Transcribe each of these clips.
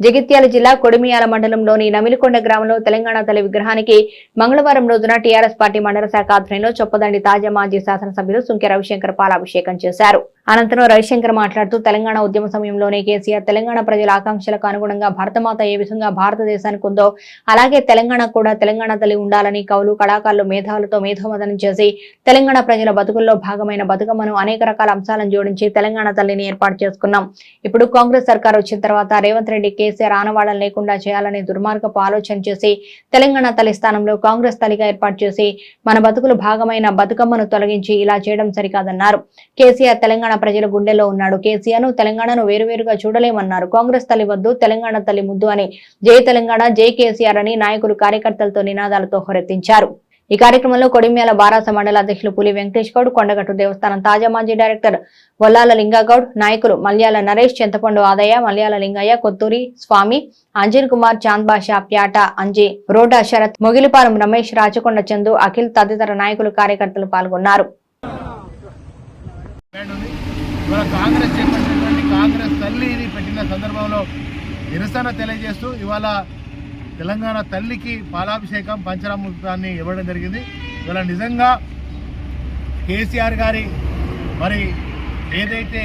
జగిత్యాల జిల్లా కొడిమియాల మండలంలోని నమిలికొండ గ్రామంలో తెలంగాణ తల్లి విగ్రహానికి మంగళవారం రోజున టీఆర్ఎస్ పార్టీ మండల శాఖ ఆధ్వర్యంలో చొప్పదండి తాజా మాజీ శాసనసభ్యులు సుంకె రవిశంకర్ పాలాభిషేకం చేశారు. అనంతరం రవిశంకర్ మాట్లాడుతూ తెలంగాణ ఉద్యమ సమయంలోనే కేసీఆర్ తెలంగాణ ప్రజల ఆకాంక్షలకు అనుగుణంగా భారతమాత ఏ విధంగా భారతదేశానికి ఉందో అలాగే తెలంగాణ కూడా తెలంగాణ తల్లి ఉండాలని కవులు కళాకారులు మేధావులతో మేధోమదనం చేసి తెలంగాణ ప్రజల బతుకుల్లో భాగమైన బతుకమ్మను అనేక రకాల అంశాలను జోడించి తెలంగాణ తల్లిని ఏర్పాటు చేసుకున్నాం. ఇప్పుడు కాంగ్రెస్ సర్కార్ వచ్చిన తర్వాత రేవంత్ రెడ్డి కేసీఆర్ ఆనవాళ్ళను లేకుండా చేయాలనే దుర్మార్గపు ఆలోచన చేసి తెలంగాణ తల్లి స్థానంలో కాంగ్రెస్ తల్లిగా ఏర్పాటు చేసి మన బతుకులు భాగమైన బతుకమ్మను తొలగించి ఇలా చేయడం సరికాదన్నారు. కేసీఆర్ తెలంగాణ ప్రజల గుండెలో ఉన్నాడు. కేసీఆర్ను తెలంగాణను వేరువేరుగా చూడలేమన్నారు. కాంగ్రెస్ తల్లి వద్దు తెలంగాణ తల్లి ముద్దు అని జై తెలంగాణ జై కేసీఆర్ అని నాయకులు కార్యకర్తలతో నినాదాలతో హోరెత్తించారు. ఈ కార్యక్రమంలో కొడిమ్యాల బారాస మండల అధ్యక్షులు పులి వెంకటేష్ గౌడ్ కొండగట్టు దేవస్థానం తాజా మాజీ డైరెక్టర్ వల్లాల లింగగౌడ్ నాయకులు మల్యాల నరేష్ చింతపండు ఆదయ్య మల్యాల లింగయ్య కొత్తూరి స్వామి అంజన్ కుమార్ చాంద్ బాషా ప్యాట అంజీ రోడా శరత్ మొగిలిపాలెం రమేష్ రాచకొండ చందు అఖిల్ తదితర నాయకులు కార్యకర్తలు పాల్గొన్నారు. ఇవాళ కాంగ్రెస్ చేపట్టినటువంటి కాంగ్రెస్ తల్లిని పెట్టిన సందర్భంలో నిరసన తెలియజేస్తూ ఇవాళ తెలంగాణ తల్లికి పాలాభిషేకం పంచరామృతాన్ని ఇవ్వడం జరిగింది. ఇవాళ నిజంగా కేసీఆర్ గారి మరి ఏదైతే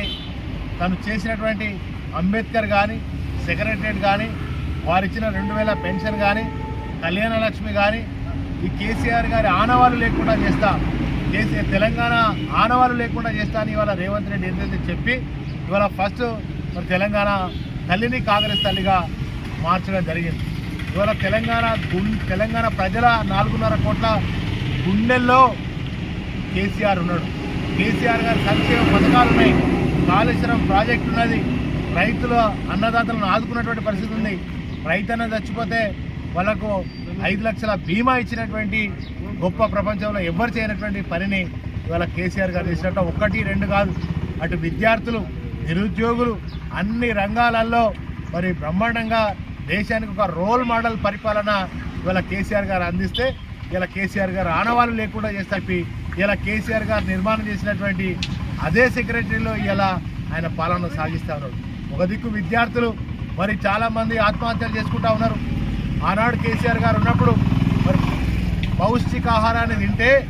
తను చేసినటువంటి అంబేద్కర్ కానీ సెక్రటరేట్ కానీ వారిచ్చిన రెండు వేల పెన్షన్ కానీ కళ్యాణ లక్ష్మి కానీ ఈ కేసీఆర్ గారి ఆనవాళ్ళు లేకుండా చేస్తా కేసీఆర్ తెలంగాణ ఆనవాళ్ళు లేకుండా చేస్తా అని ఇవాళ రేవంత్ రెడ్డి ఏదైతే చెప్పి ఇవాళ ఫస్ట్ మరి తెలంగాణ తల్లిని కాంగ్రెస్ తల్లిగా మార్చడం జరిగింది. ఇవాళ తెలంగాణ గుం తెలంగాణ ప్రజల నాలుగున్నర కోట్ల గుండెల్లో కేసీఆర్ ఉన్నాడు. కేసీఆర్ గారి సంక్షేమ పథకాలు ఉన్నాయి కాళేశ్వరం ప్రాజెక్టు ఉన్నది. రైతుల అన్నదాతలను ఆదుకున్నటువంటి పరిస్థితి ఉంది. రైతన్న చచ్చిపోతే వాళ్ళకు ఐదు లక్షల బీమా ఇచ్చినటువంటి గొప్ప ప్రపంచంలో ఎవ్వరు చేయనటువంటి పనిని ఇవాళ కేసీఆర్ గారు చేసినట్టు ఒకటి రెండు కాదు. అటు విద్యార్థులు నిరుద్యోగులు అన్ని రంగాలలో మరి బ్రహ్మాండంగా దేశానికి ఒక రోల్ మోడల్ పరిపాలన ఇవాళ కేసీఆర్ గారు అందిస్తే ఇలా కేసీఆర్ గారు ఆనవాళ్ళు లేకుండా చేస్తే ఇలా కేసీఆర్ గారు నిర్మాణం చేసినటువంటి అదే సెక్రటరీలో ఇలా ఆయన పాలన సాగిస్తారు ఒక దిక్కు విద్యార్థులు మరి చాలామంది ఆత్మహత్యలు చేసుకుంటా ఉన్నారు. ఆనాడు కేసీఆర్ గారు ఉన్నప్పుడు మరి పౌష్టికాహారాన్ని తింటే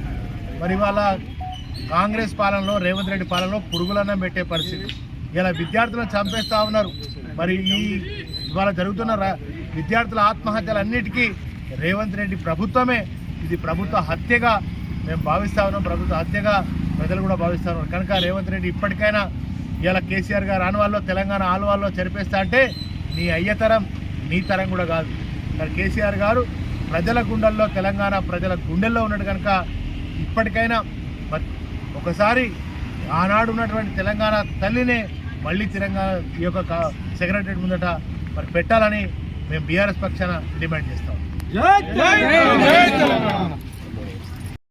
మరి వాళ్ళ కాంగ్రెస్ పాలనలో రేవంత్ రెడ్డి పాలనలో పురుగులన్నం పెట్టే పరిస్థితి. ఇలా విద్యార్థులను చంపేస్తా ఉన్నారు. మరి ఈ ఇవాళ జరుగుతున్న రా- విద్యార్థుల ఆత్మహత్యలన్నిటికీ రేవంత్ రెడ్డి ప్రభుత్వమే ఇది ప్రభుత్వ హత్యగా మేము భావిస్తా ఉన్నాం. ప్రభుత్వ హత్యగా ప్రజలు కూడా భావిస్తా ఉన్నారు. కనుక రేవంత్ రెడ్డి ఇప్పటికైనా ఇలా కేసీఆర్ గారు ఆనవాళ్ళలో తెలంగాణ ఆనవాళ్ళలో చెరిపేస్తా అంటే నీ అయ్యతరం నీ తరం కూడా కాదు. మరి కేసీఆర్ గారు ప్రజల గుండెల్లో తెలంగాణ ప్రజల గుండెల్లో ఉన్నాడు కనుక ఇప్పటికైనా ఒకసారి ఆనాడు ఉన్నటువంటి తెలంగాణ తల్లినే మళ్ళీ తెలంగాణ ఈ యొక్క కా- సెక్రటరీ ముందట మరి పెట్టాలని మేము బీఆర్ఎస్ పక్షాన డిమాండ్ చేస్తాం. జై తెలంగాణ!